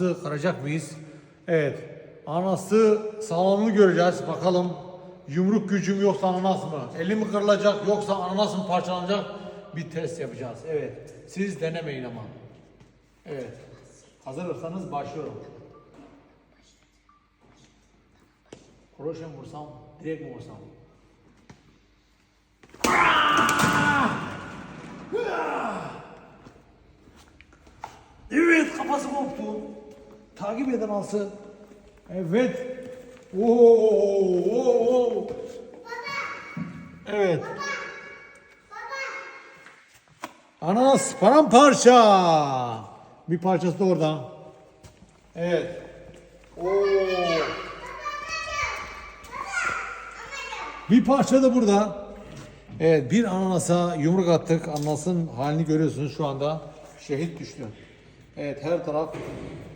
ananası kıracak mıyız? Evet. Anası sağlamını göreceğiz. Bakalım yumruk gücüm yoksa ananas mı? Elim mi kırılacak yoksa ananas mı parçalanacak? Bir test yapacağız. Evet. Siz denemeyin ama. Evet. Hazırsanız başlıyorum. Kroşe mi vursam, direkt mi vursam? Evet kafası koptu. Takip eden alsın. Evet. Oo, oo, oo. Evet. Ananas paramparça. Bir parçası da orada. Evet. Oo. Bir parça da burada. Evet bir ananasa yumruk attık. Ananasın halini görüyorsunuz şu anda. Şehit düştü. Evet her taraf